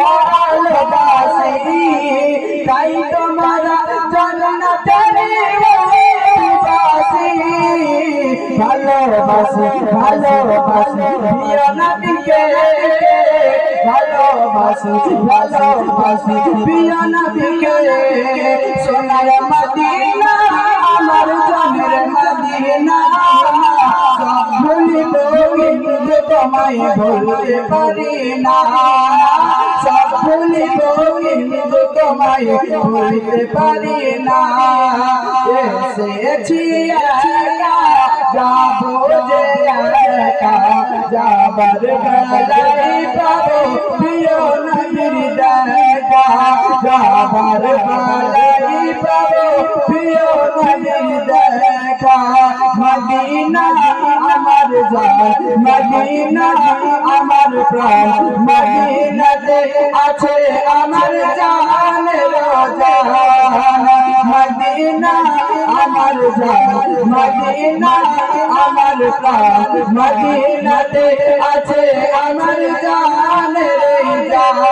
ভালোবাসি তাই তোমার জন্নতের বাসি ভালোবাসি ভালোবাসি, প্রিয় নবীকে। ভালোবাসি ভালোবাসি, প্রিয় নবীকে। সোনার মদিনা তোমায় ভুলতে পারি না সব ভুলিব কিন্তু তোমায় ভুলতে পারি না এসেছি একা যাব যে যাবার বেলায় পাবো প্রিয় নবীর দেখা যাবার বেলায় পাবো প্রিয় নবীর জান মদিনা আমার প্রাণ আছে আমার জান জান মদিনা আমার জান মদিনা আমার প্রাণ, মদিনাতে আছে আমার জান জান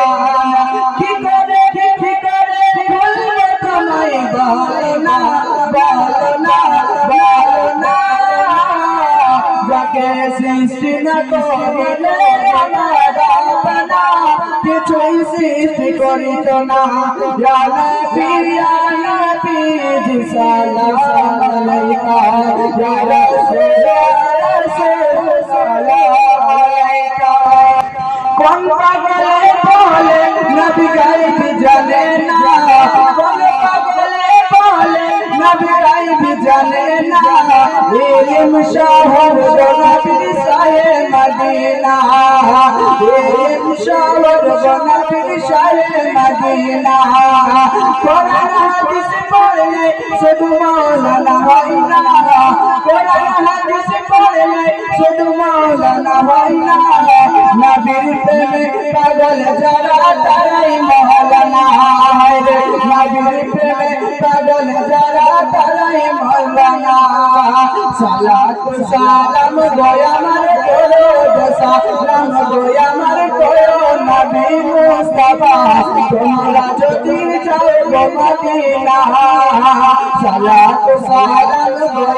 কি করে কি করে না। যাকে সৃষ্টি না করিলে আমার আপনা কিছুই সৃষ্টি করিত না জানা পিয়া নবী সালাম আলাইকা ইয়া রাসূল मेरे मुशावर बनत दिशाए मदीना। मेरे मुशावर बनत दिशाए मदीना। कोरआन हदीस पढ़ने सुन मौलाना भाईना कोरआन हदीस पढ़ने सुन मौलाना भाईना नबीर प्रेम पागल जरा तारा ही मौलाना है नबीर পাগল যারা তারাই মহলানা সালাত, সালাম গোয়ামার করো সালাম গোয়ামার করো নবী মুস্তাফা। তোমরা যদি যাও মদিনা সালাত, সালাম দয়া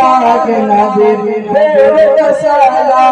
আর ভালো